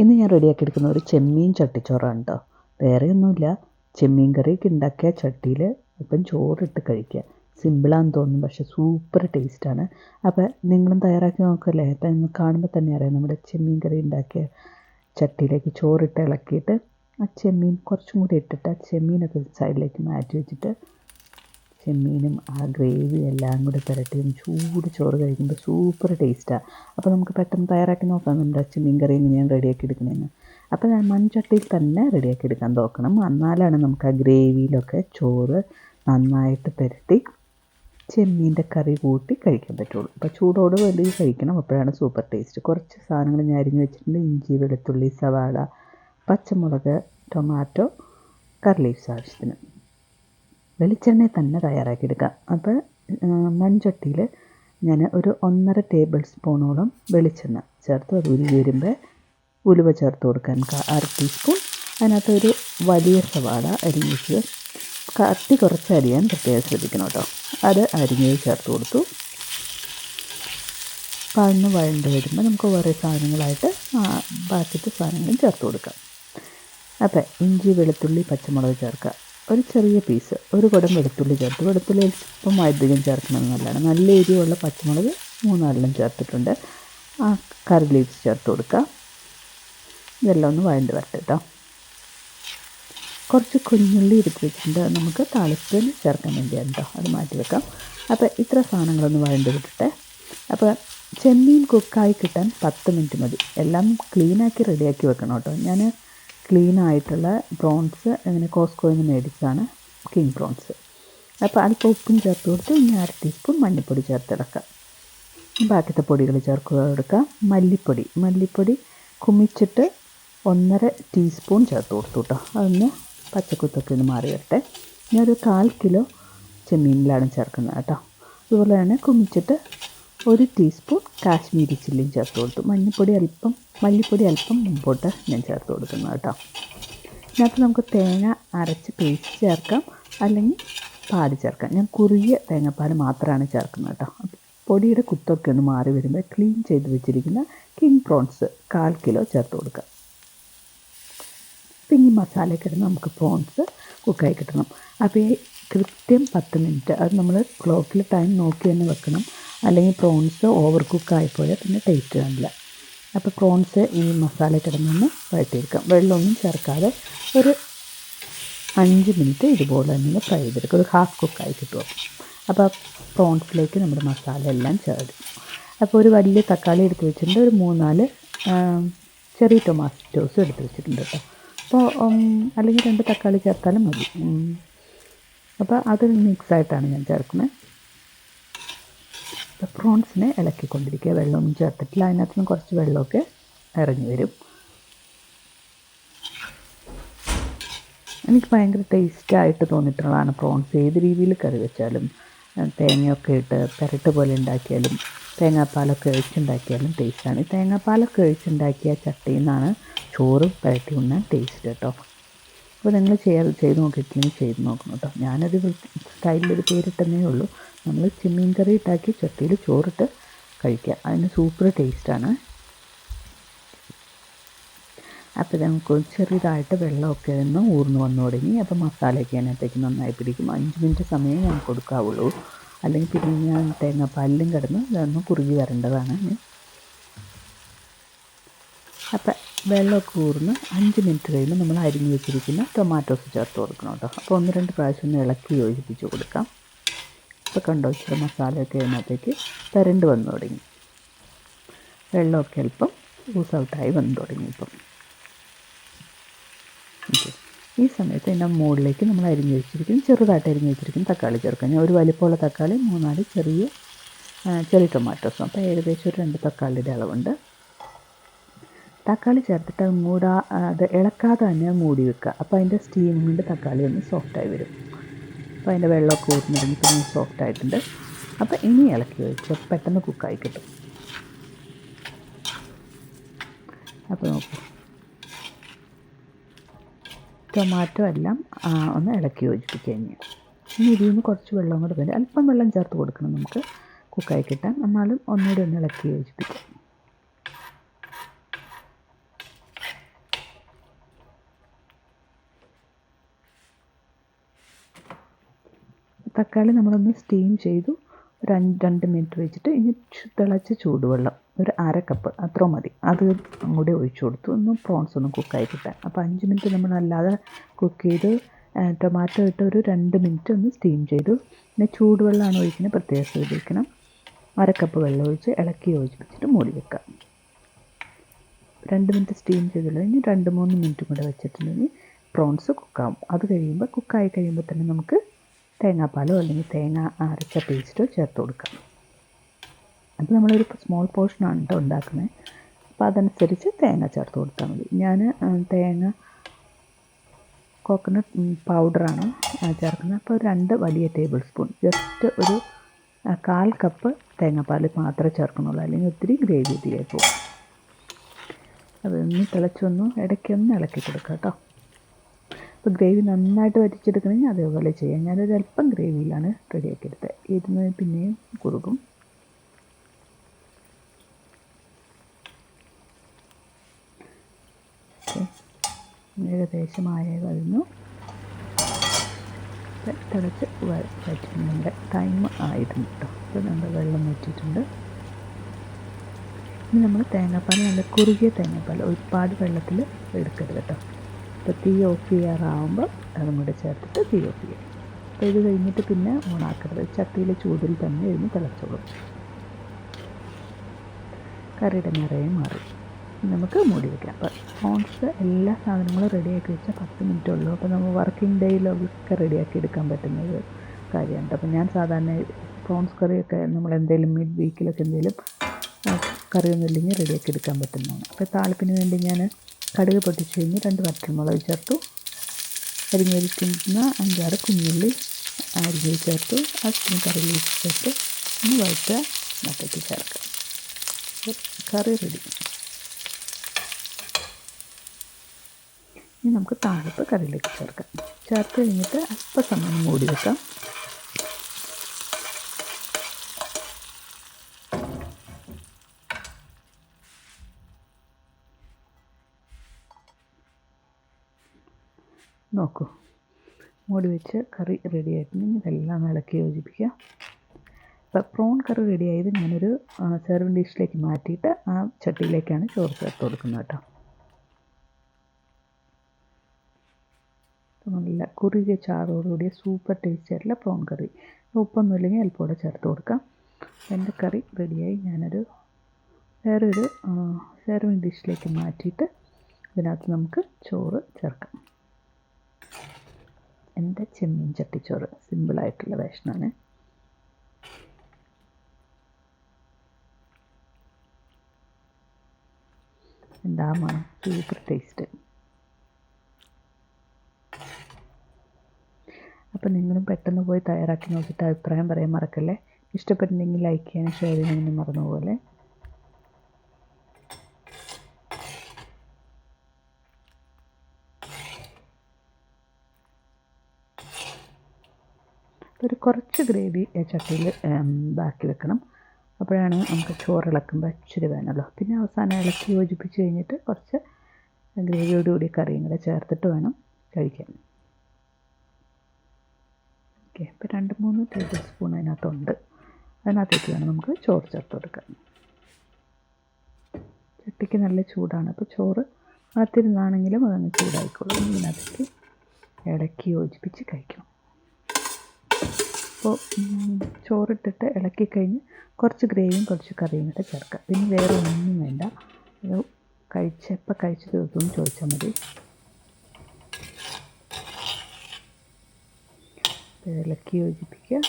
ഇന്ന് ഞാൻ റെഡിയാക്കി എടുക്കുന്ന ഒരു ചെമ്മീൻ ചട്ടിച്ചോറാണ് കേട്ടോ വേറെ ഒന്നുമില്ല. ചെമ്മീൻ കറിയൊക്കെ ഉണ്ടാക്കിയ ചട്ടിയിൽ ഇപ്പം ചോറിട്ട് കഴിക്കുക. സിമ്പിളാന്ന് തോന്നും പക്ഷേ സൂപ്പർ ടേസ്റ്റാണ് അപ്പോൾ നിങ്ങളും തയ്യാറാക്കി നോക്കല്ലേ? അപ്പം നിങ്ങൾ കാണുമ്പോൾ തന്നെ അറിയാം നമ്മുടെ ചെമ്മീൻ കറി ഉണ്ടാക്കിയ ചട്ടിയിലേക്ക് ചോറിട്ട് ഇളക്കിയിട്ട് ആ ചെമ്മീൻ കുറച്ചും കൂടി ഇട്ടിട്ട് ആ ചെമ്മീനൊക്കെ സൈഡിലേക്ക് മാറ്റി വെച്ചിട്ട് ചെമ്മീനും ആ ഗ്രേവി എല്ലാം കൂടി പുരട്ടിയും ചൂട് ചോറ് കഴിക്കുമ്പോൾ സൂപ്പർ ടേസ്റ്റാണ് അപ്പോൾ നമുക്ക് പെട്ടെന്ന് തയ്യാറാക്കി നോക്കാം. നമ്മുടെ ചെമ്മീൻ കറി എങ്ങനെയാണ് റെഡിയാക്കി എടുക്കുന്നതെന്ന് അപ്പോൾ ഞാൻ മൺചട്ടിയിൽ തന്നെ റെഡിയാക്കി എടുക്കാൻ നോക്കണം. എന്നാലാണ് നമുക്ക് ആ ഗ്രേവിയിലൊക്കെ ചോറ് നന്നായിട്ട് പുരട്ടി ചെമ്മീന്റെ കറി കൂട്ടി കഴിക്കാൻ പറ്റുള്ളൂ. അപ്പോൾ ചൂടോട് വലിയ കഴിക്കണം. അപ്പോഴാണ് സൂപ്പർ ടേസ്റ്റ് കുറച്ച് സാധനങ്ങൾ ഞാൻ അരിഞ്ഞ് വെച്ചിട്ടുണ്ട്. ഇഞ്ചി വെളുത്തുള്ളി സവാള പച്ചമുളക് ടൊമാറ്റോ കറി ലീവ്സ് ആവശ്യത്തിന്. വെളിച്ചെണ്ണ തന്നെ തയ്യാറാക്കിയെടുക്കാം അപ്പോൾ മൺചട്ടിയിൽ ഞാൻ ഒരു ഒന്നര ടേബിൾ സ്പൂണോളം വെളിച്ചെണ്ണ ചേർത്ത് അത് ഉരുകി വരുമ്പോൾ ഉലുവ ചേർത്ത് കൊടുക്കാൻ അര ടീസ്പൂൺ. അതിനകത്ത് ഒരു വലിയ സവാള അരിഞ്ഞിച്ച് കത്തി കുറച്ച് അരിയാൻ പ്രത്യേകം ശ്രദ്ധിക്കണം കേട്ടോ. അത് അരിഞ്ഞത് ചേർത്ത് കൊടുത്തു. പഴന്ന് വഴണ്ട് വരുമ്പോൾ നമുക്ക് കുറേ സാധനങ്ങളായിട്ട് ബാക്കിത്തെ സാധനങ്ങളും ചേർത്ത് കൊടുക്കാം. അപ്പോൾ ഇഞ്ചി വെളുത്തുള്ളി പച്ചമുളക് ചേർക്കുക. ഒരു ചെറിയ പീസ് ഒരു കുടം വെളുത്തുള്ളി ചേർത്ത്. വെളുത്തുള്ളി അല്പം അധികം ചേർക്കണം നല്ലതാണ് നല്ല എരിവുള്ള പച്ചമുളക് മൂന്നാലെണ്ണം ചേർത്തിട്ടുണ്ട്. ആ കറി ലീവ്സ് ചേർത്ത് കൊടുക്കുക ഇതെല്ലാം ഒന്ന് വഴണ്ട് വരട്ടെ കുറച്ച് കുഞ്ഞുള്ളി എടുത്ത് വെച്ചിട്ടുണ്ട്. നമുക്ക് താളിപ്പിന് ചേർക്കാൻ വേണ്ടിയാണ് കേട്ടോ അത് മാറ്റി വെക്കാം. അപ്പോൾ ഇത്ര സാധനങ്ങളൊന്ന് വഴണ്ട് വിട്ടിട്ട്. അപ്പോൾ ചെമ്മീൻ കുക്കായി കിട്ടാൻ പത്ത് മിനിറ്റ് മതി. എല്ലാം ക്ലീനാക്കി റെഡിയാക്കി വെക്കണം കേട്ടോ ഞാൻ ക്ലീൻ ആയിട്ടുള്ള പ്രോൺസ് അങ്ങനെ കോസ്കോയിൽ നിന്ന് മേടിച്ചതാണ് കിങ് പ്രോൺസ് അപ്പോൾ അല്പം ഉപ്പും ചേർത്ത് കൊടുത്ത് ഇനി അര ടീസ്പൂൺ മഞ്ഞൾപ്പൊടി ചേർത്തിളക്കാം ബാക്കിത്തെ പൊടികൾ ചേർക്കുക കൊടുക്കാം മല്ലിപ്പൊടി. മല്ലിപ്പൊടി കുമിച്ചിട്ട് ഒന്നര ടീസ്പൂൺ ചേർത്ത് കൊടുത്തു കേട്ടോ. അതൊന്ന് പച്ചക്കുത്തൊക്കെ ഒന്ന് മാറി വരട്ടെ ഞാനൊരു കാൽ കിലോ ചെമ്മീനിലാണ് ചേർക്കുന്നത് കേട്ടോ. അതുപോലെ തന്നെ കുമിച്ചിട്ട് ഒരു ടീസ്പൂൺ കാശ്മീരി ചില്ലിയും ചേർത്ത് കൊടുത്തു. മഞ്ഞൾപ്പൊടി അല്പം മല്ലിപ്പൊടി അല്പം മുമ്പോട്ട് ഞാൻ ചേർത്ത് കൊടുക്കുന്നത് കേട്ടോ. ഇതിനകത്ത് നമുക്ക് തേങ്ങ അരച്ച് പേസ്റ്റ് ചേർക്കാം അല്ലെങ്കിൽ പാൽ ചേർക്കാം. ഞാൻ കുറുകിയ തേങ്ങാപ്പാൽ മാത്രമാണ് ചേർക്കുന്നത് കേട്ടോ. പൊടിയുടെ കുത്തൊക്കെ ഒന്ന് മാറി വരുമ്പോൾ ക്ലീൻ ചെയ്ത് വെച്ചിരിക്കുന്ന കിങ് പ്രോൺസ് കാൽ കിലോ ചേർത്ത് കൊടുക്കുക പിന്നെ ഈ മസാലയൊക്കെ ഇടുന്ന നമുക്ക് പ്രോൺസ് കുക്കായി കിട്ടണം. അപ്പോൾ ഈ കൃത്യം പത്ത് മിനിറ്റ് അത് നമ്മൾ ക്ലോക്കിൽ ടൈം നോക്കി തന്നെ വെക്കണം. അല്ലെങ്കിൽ പ്രോൺസ് ഓവർ കുക്കായിപ്പോയാൽ പിന്നെ ടേസ്റ്റ് കാണില്ല അപ്പോൾ പ്രോൺസ് ഈ മസാല കിടന്നൊന്ന് വഴറ്റിയെടുക്കാം. വെള്ളമൊന്നും ചേർക്കാതെ ഒരു അഞ്ച് മിനിറ്റ് ഇതുപോലെ തന്നെ ഫ്രൈ ചെയ്തെടുക്കുക ഒരു ഹാഫ് കുക്കായി കിട്ടും അപ്പോൾ പ്രോൺസിലേക്ക് നമ്മുടെ മസാല എല്ലാം ചേർക്കും അപ്പോൾ ഒരു വലിയ തക്കാളി എടുത്ത് വെച്ചിട്ടുണ്ട്. ഒരു മൂന്നാൽ ചെറിയ ടൊമാറ്റോസ് എടുത്ത് വെച്ചിട്ടുണ്ട് കേട്ടോ. അപ്പോൾ അല്ലെങ്കിൽ രണ്ട് തക്കാളി ചേർത്താലും മതി. അപ്പോൾ അത് മിക്സായിട്ടാണ് ഞാൻ ചേർക്കുന്നത്. പ്രോൺസിനെ ഇളക്കിക്കൊണ്ടിരിക്കുക. വെള്ളമൊന്നും ചേർത്തിട്ടില്ല. അതിനകത്ത് നിന്ന് കുറച്ച് വെള്ളമൊക്കെ ഇറങ്ങി വരും. എനിക്ക് ഭയങ്കര ടേസ്റ്റായിട്ട് തോന്നിയിട്ടുള്ളതാണ് പ്രോൺസ്. ഏത് രീതിയിൽ കറി വെച്ചാലും തേങ്ങയൊക്കെ ഇട്ട് പെരട്ട് പോലെ ഉണ്ടാക്കിയാലും തേങ്ങാപ്പാലൊക്കെ ഒഴിച്ചുണ്ടാക്കിയാലും ടേസ്റ്റാണ് ഈ തേങ്ങാപ്പാലൊക്കെ ഒഴിച്ചുണ്ടാക്കിയ ചട്ടിയിൽ നിന്നാണ് ചോറ് പെരട്ടി ഉണ്ണാൻ ടേസ്റ്റ് കേട്ടോ. അപ്പോൾ നിങ്ങൾ ചെയ്യാറ് ചെയ്ത് നോക്കിയിട്ടില്ലെങ്കിൽ ചെയ്ത് നോക്കണം കേട്ടോ. ഞാനത് സ്റ്റൈലിലൊരു പേരിട്ടെന്നേ ഉള്ളൂ. നമ്മൾ ചെമ്മീൻ കറി ഇട്ടാക്കി ചട്ടിയിൽ ചോറിട്ട് കഴിക്കുക അതിന് സൂപ്പർ ടേസ്റ്റാണ് അപ്പോൾ നമുക്ക് ചെറുതായിട്ട് വെള്ളമൊക്കെ ഒന്ന് ഊർന്ന് വന്നു തുടങ്ങി. അപ്പോൾ മസാലയൊക്കെ അതിനകത്തേക്ക് നന്നായി പിടിക്കും. അഞ്ച് മിനിറ്റ് സമയം ഞാൻ കൊടുക്കാവുള്ളൂ. അല്ലെങ്കിൽ പിന്നെ ഞാൻ തേങ്ങാപ്പാലിലും കിടന്ന് ഇതൊന്ന് കുറുകി വരേണ്ടതാണ്. അപ്പം വെള്ളമൊക്കെ ഊർന്ന് അഞ്ച് മിനിറ്റ് കഴിയുമ്പോൾ നമ്മൾ അരിഞ്ഞ് വെച്ചിരിക്കുന്ന ടൊമാറ്റോസ് ചേർത്ത് കൊടുക്കണം കേട്ടോ. അപ്പോൾ ഒന്ന് രണ്ട് പ്രാവശ്യം ഒന്ന് ഇളക്കി യോജിപ്പിച്ച് കൊടുക്കാം. ഇപ്പോൾ കണ്ടോ? ഇച്ചിരി മസാലയൊക്കെ അതിനകത്തേക്ക് തരണ്ട് വന്നു തുടങ്ങി. വെള്ളമൊക്കെ അല്പം ലൂസ് ഔട്ടായി വന്നു തുടങ്ങി ഇപ്പം. ഈ സമയത്ത് എന്റെ മുകളിലേക്ക് നമ്മൾ അരിഞ്ഞ് വെച്ചിരിക്കും ചെറുതായിട്ട് അരിഞ്ഞ് വെച്ചിരിക്കും തക്കാളി ചേർക്കാം ഞാൻ ഒരു വലിപ്പമുള്ള തക്കാളി മൂന്നാൽ ചെറിയ ചെറിയ ടൊമാറ്റോസും അപ്പോൾ ഏകദേശം ഒരു രണ്ട് തക്കാളിയുടെ അളവുണ്ട്. തക്കാളി ചേർത്തിട്ട് മൂടാ അത് ഇളക്കാതെ തന്നെ മൂടി വെക്കുക. അപ്പോൾ അതിന്റെ സ്റ്റീമിന്റെ തക്കാളി ഒന്ന് സോഫ്റ്റായി വരും. അപ്പോൾ അതിന്റെ വെള്ളമൊക്കെ ഊർന്നിറങ്ങി പിന്നെ സോഫ്റ്റ് ആയിട്ടുണ്ട്. അപ്പോൾ ഇനി ഇളക്കി വെച്ച് പെട്ടെന്ന് കുക്കായി കിട്ടും. അപ്പോൾ നോക്കൂ. ടൊമാറ്റോ എല്ലാം ഒന്ന് ഇളക്കി യോജിപ്പിക്കുക ഇനി. ഇനി ഇതിൽ നിന്ന് കുറച്ച് വെള്ളം കൂടെ വേണ്ടി അല്പം വെള്ളം ചേർത്ത് കൊടുക്കണം നമുക്ക്. കുക്കായി കിട്ടാൻ. എന്നാലും ഒന്നുകൂടി ഒന്ന് ഇളക്കി യോജിപ്പിക്കാം തക്കാളി നമ്മളൊന്ന് സ്റ്റീം ചെയ്തു. ഒരു രണ്ട് മിനിറ്റ് വെച്ചിട്ട് ഇനി തിളച്ച ചൂടുവെള്ളം. ഒരു അര കപ്പ് അത്ര മതി. അത് അങ്ങോട്ട് ഒഴിച്ചു കൊടുത്തു. ഒന്ന് പ്രോൺസ് ഒന്ന് കുക്കായി കിട്ടാൻ. അപ്പോൾ അഞ്ച് മിനിറ്റ് നമ്മൾ അല്ലാതെ കുക്ക് ചെയ്ത് ടൊമാറ്റോ ഇട്ട് ഒരു രണ്ട് മിനിറ്റ് ഒന്ന് സ്റ്റീം ചെയ്തു. പിന്നെ ചൂടുവെള്ളമാണ് ഒഴിക്കുന്നത്. പ്രത്യേകം ശ്രദ്ധിക്കണം. അര കപ്പ് വെള്ളം ഒഴിച്ച് ഇളക്കി യോജിപ്പിച്ചിട്ട് മൂടി വെക്കാം രണ്ട് മിനിറ്റ് സ്റ്റീം ചെയ്തുള്ളൂ. ഇനി രണ്ട് മൂന്ന് മിനിറ്റും കൂടെ വെച്ചിട്ടുണ്ടെങ്കിൽ പ്രോൺസ് കുക്കാവും അത് കഴിയുമ്പോൾ കുക്കായി കഴിയുമ്പോൾ തന്നെ നമുക്ക് തേങ്ങാപ്പാലോ അല്ലെങ്കിൽ തേങ്ങ അരച്ച പേസ്റ്റോ ചേർത്ത് കൊടുക്കാം. അപ്പോൾ നമ്മളൊരു സ്മോൾ പോർഷനാണ് കേട്ടോ ഉണ്ടാക്കുന്നത് അപ്പോൾ അതനുസരിച്ച് തേങ്ങ ചേർത്ത് കൊടുത്താൽ മതി. ഞാൻ തേങ്ങ കോക്കനട്ട് പൗഡറാണ് ചേർക്കുന്നത് അപ്പോൾ രണ്ട് വലിയ ടേബിൾ സ്പൂൺ ജസ്റ്റ് ഒരു കാൽ കപ്പ് തേങ്ങാപ്പാൽ മാത്രമേ ചേർക്കുന്നുള്ളൂ. അല്ലെങ്കിൽ ഒത്തിരി ഗ്രേവി ഇതിലേക്ക് പോകും. അതൊന്ന് തിളച്ചൊന്ന് ഇടയ്ക്കൊന്ന് ഇളക്കി കൊടുക്കാം കേട്ടോ അപ്പോൾ ഗ്രേവി നന്നായിട്ട് വറ്റിച്ചെടുക്കണമെങ്കിൽ അതേപോലെ ചെയ്യാം. ഞാനൊരു അല്പം ഗ്രേവിയിലാണ് റെഡിയാക്കിയെടുത്തത് ഇരുന്ന് പിന്നെയും കുറുകും. ഏകദേശമായ കഴിഞ്ഞു. തിളച്ച് വറ്റുന്നുണ്ട് ടൈം ആയിരുന്നു കേട്ടോ അപ്പോൾ നമ്മൾ വെള്ളം വറ്റിയിട്ടുണ്ട്. ഇനി നമ്മൾ തേങ്ങാപ്പാൽ നല്ല കുറുകിയ തേങ്ങാപ്പാൽ ഒരുപാട് വെള്ളത്തിൽ എടുക്കരുത് കേട്ടോ അപ്പോൾ തീ ഓഫ് ചെയ്യാറാവുമ്പോൾ അതും കൂടെ ചേർത്തിട്ട് തീ ഓഫ് ചെയ്യാം. അപ്പോൾ ഇത് കഴിഞ്ഞിട്ട് പിന്നെ ഓണാക്കരുത്. ചട്ടിയിലെ ചൂടിൽ തന്നെ ഇരുന്ന് തിളച്ചോളും. കറിയുടെ നിറയെ മാറി. നമുക്ക് മൂടി വയ്ക്കാം അപ്പോൾ ഓൺസ് എല്ലാ സാധനങ്ങളും റെഡിയാക്കി വെച്ചാൽ പത്ത് മിനിറ്റ് ഉള്ളൂ. അപ്പോൾ നമ്മൾ വർക്കിംഗ് ഡേയിലൊക്കെ റെഡിയാക്കി എടുക്കാൻ പറ്റുന്ന ഒരു കാര്യമാണ്. അപ്പോൾ ഞാൻ സാധാരണ പ്രോൺസ് കറിയൊക്കെ നമ്മൾ എന്തെങ്കിലും മിഡ് വീക്കിലൊക്കെ എന്തെങ്കിലും കറിയൊന്നും ഇല്ലെങ്കിൽ റെഡിയാക്കി എടുക്കാൻ പറ്റുന്നതാണ്. അപ്പോൾ താളിപ്പിന് വേണ്ടി ഞാൻ കടുക് പൊട്ടിച്ച് കഴിഞ്ഞ് രണ്ട് വറ്റൽമുളക് ചേർത്തു. അരിഞ്ഞ് വെച്ചിരിക്കുന്ന അഞ്ചാറ് കുഞ്ഞുള്ളി അരിഞ്ഞ് ചേർത്തു. അച്ഛന് കറി ലീഫ് ചേർത്ത് ഒന്ന് വഴുത്ത മറ്റേക്ക് ചേർക്കാം. Curry ready. ഇനി നമുക്ക് താഴത്ത് കറിയിലേക്ക് ചേർക്കാം. ചേർത്ത് കഴിഞ്ഞിട്ട് അല്പസമയം മൂടി വെക്കാം. നോക്കൂ. മൂടി വെച്ച് കറി റെഡി ആയിട്ടുണ്ടെങ്കിൽ ഇതെല്ലാം ഇളക്കി യോജിപ്പിക്കുക. അപ്പോൾ പ്രോൺ കറി റെഡി ആയത് ഞാനൊരു സെർവിങ് ഡിഷിലേക്ക് മാറ്റിയിട്ട് ആ ചട്ടിയിലേക്കാണ് ചോറ് ചേർത്ത് കൊടുക്കുന്നത് കേട്ടോ. നല്ല കുറുകിയ ചാറോടുകൂടിയ സൂപ്പർ ടേസ്റ്റ് ആയിട്ടുള്ള പ്രോൺ കറി ഉപ്പൊന്നും ഇല്ലെങ്കിൽ അല്പോടെ ചേർത്ത് കൊടുക്കാം. എന്റെ കറി റെഡിയായി ഞാനൊരു വേറൊരു സെർവിങ് ഡിഷിലേക്ക് മാറ്റിയിട്ട് ഇതിനകത്ത് നമുക്ക് ചോറ് ചേർക്കാം. എന്റെ ചെമ്മീൻ ചട്ടിച്ചോറ്? സിമ്പിളായിട്ടുള്ള വേഷനാണ്. എന്താ മണം സൂപ്പർ ടേസ്റ്റ് അപ്പം നിങ്ങളും പെട്ടെന്ന് പോയി തയ്യാറാക്കി നോക്കിയിട്ട് അഭിപ്രായം പറയാൻ മറക്കല്ലേ? ഇഷ്ടപ്പെട്ടിട്ടുണ്ടെങ്കിൽ ലൈക്ക് ചെയ്യാനും ഷെയർ ചെയ്യാനും മറന്നുപോലെ ഒരു കുറച്ച് ഗ്രേവി ചട്ടിയിൽ ബാക്കി വെക്കണം. അപ്പോഴാണ് നമുക്ക് ചോറ് ഇളക്കുമ്പോൾ ഇച്ചിരി വേണമല്ലോ. പിന്നെ അവസാനം ഇളക്കി യോജിപ്പിച്ച് കഴിഞ്ഞിട്ട് കുറച്ച് ഗ്രേവിയോടുകൂടി കറിയും കൂടെ ചേർത്തിട്ട് വേണം കഴിക്കാൻ. ഓക്കെ ഇപ്പോൾ രണ്ട് മൂന്ന് ടേബിൾ സ്പൂൺ അതിനകത്തുണ്ട്. അതിനകത്തേക്ക് വേണം നമുക്ക് ചോറ് ചേർത്ത് കൊടുക്കാൻ. ചട്ടിക്ക് നല്ല ചൂടാണ്. അപ്പോൾ ചോറ് അകത്തിരുന്നാണെങ്കിലും അതങ്ങ് ചൂടായിക്കോളും. ഇതിനകത്തേക്ക് ഇളക്കി യോജിപ്പിച്ച് കഴിക്കണം. അപ്പോൾ ചോറിട്ടിട്ട് ഇളക്കി കഴിഞ്ഞ് കുറച്ച് ഗ്രേവിയും കുറച്ച് കറിയും കൂടെ ചേർക്കാം. പിന്നെ വേറെ ഒന്നും വേണ്ട. അത് കഴിച്ച എപ്പോൾ കഴിച്ച ദിവസവും ചോദിച്ചാൽ മതി. ഇളക്കി യോജിപ്പിക്കുക.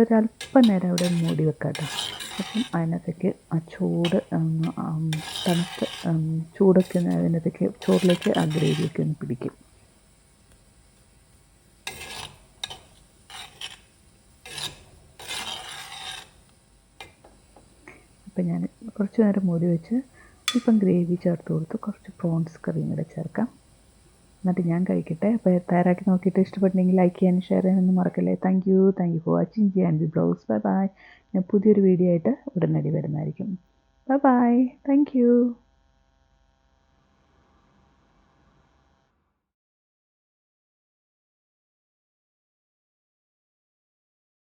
ഒരല്പം നേരം അവിടെ മൂടി വെക്കാം കേട്ടോ. അപ്പം അതിനകത്തേക്ക് ആ ചൂട് തണുത്ത് ചൂടൊക്കെ അതിനകത്തേക്ക് ചോറിലേക്ക് ആ ഗ്രേവിയൊക്കെ ഒന്ന് പിടിക്കും. അപ്പം ഞാൻ കുറച്ച് നേരം മൂടി വെച്ച് ഇപ്പം ഗ്രേവി ചേർത്ത് കൊടുത്ത് കുറച്ച് പ്രോൺസ് കറിയും കൂടെ ചേർക്കാം. എന്നിട്ട് ഞാൻ കഴിക്കട്ടെ. അപ്പോൾ തയ്യാറാക്കി നോക്കിയിട്ട് ഇഷ്ടപ്പെട്ടെങ്കിൽ ലൈക്ക് ചെയ്യാനും ഷെയർ ചെയ്യാനൊന്നും മറക്കല്ലേ. Thank you thank you for watching G and B blouse bye bye ഞാൻ പുതിയൊരു വീഡിയോ ആയിട്ട് ഉടനടി വരുന്നതായിരിക്കും. Bye bye thank you